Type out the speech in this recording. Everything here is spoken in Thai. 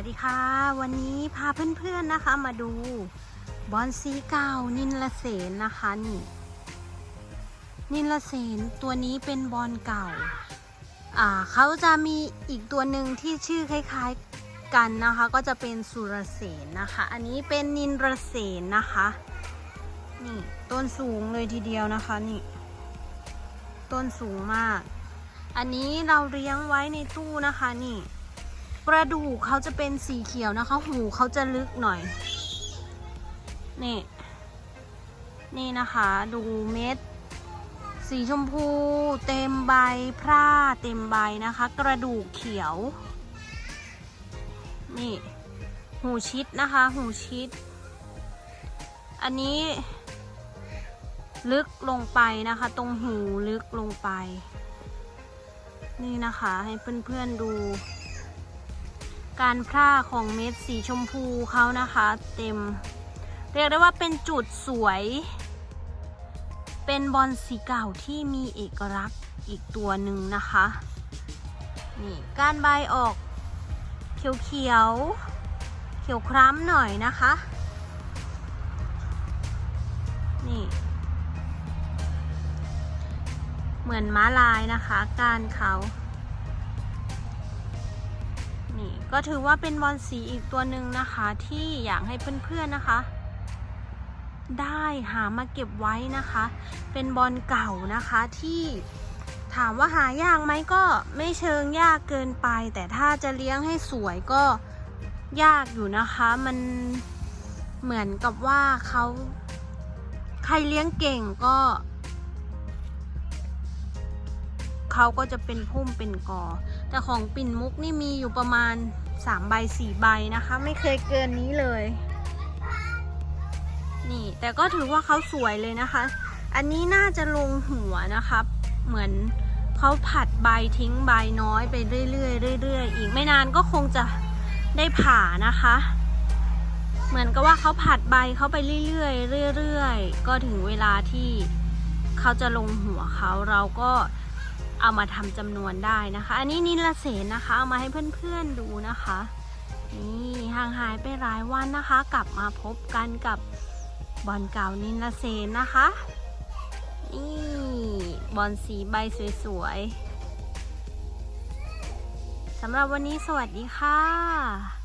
วัสดีค่ะ วันนี้พาเพื่อนๆนะคะมาดูบอลสีเก่านินละเสนนะคะนี่นินละเสนตัวนี้เป็นบอลเก่าอ่าเขาจะมีอีกตัวหนึ่งที่ชื่อคล้ายๆกันนะคะ ก็จะเป็นสุรเสนนะคะ อันนี้เป็นนินรเสนนะคะนี่ต้นสูงเลยทีเดียวนะคะนี่ต้นสูงมาก อันนี้เราเลี้ยงไว้ในตู้นะคะนี่ กระดูกเขาจะเป็นสีเขียวนะคะ หูเขาจะลึกหน่อย นี่ นี่นะคะ ดูเม็ด สีชมพู เต็มใบพร่าเต็มใบนะคะ กระดูกเขียว นี่ หูชิดนะคะ หูชิด อันนี้ ลึกลงไปนะคะ ตรงหูลึกลงไป นี่นะคะ ให้เพื่อนๆดู การพร่าของเม็ดสีชมพูเขานะคะ เต็ม เรียกได้ว่าเป็นจุดสวย เป็นบอลสีเก่าที่มีเอกลักษณ์อีกตัวหนึ่งนะคะ นี่การใบออกเขียวเขียวเขียวคล้ำหน่อยนะคะ นี่ เหมือนม้าลายนะคะการเขา นี่ก็ถือว่าเป็นบอลสีอีกตัวหนึ่งนะคะที่อยากให้เพื่อนๆนะคะ ได้หามาเก็บไว้นะคะ เป็นบอลเก่านะคะที่ถามว่าหายากไหมก็ไม่เชิงยากเกินไป แต่ถ้าจะเลี้ยงให้สวยก็ยากอยู่นะคะ มันเหมือนกับว่าเขาใครเลี้ยงเก่งก็เขาก็จะเป็นพุ่มเป็นกอ แต่ของปิ่นมุกนี่มีอยู่ประมาณ3ใบ4ใบนะคะ ไม่เคยเกินนี้เลย นี่แต่ก็ถือว่าเขาสวยเลยนะคะ อันนี้น่าจะลงหัวนะคะเหมือนเขาผัดใบทิ้งใบน้อยไปเรื่อยๆเรื่อยๆอีกไม่นานก็คงจะได้ผ่านะคะ เหมือนกับว่าเขาผัดใบเขาไปเรื่อยๆเรื่อยๆก็ถึงเวลาที่เขาจะลงหัวเขาเราก็ เอามาทำจำนวนได้นะคะ อันนี้นิลเสนนะคะ เอามาให้เพื่อนๆดูนะคะ นี่ห่างหายไปหลายวันนะคะ กลับมาพบกันกับบอลเก่านิลเสนนะคะ นี่บอลสีใบสวยๆสำหรับวันนี้สวัสดีค่ะ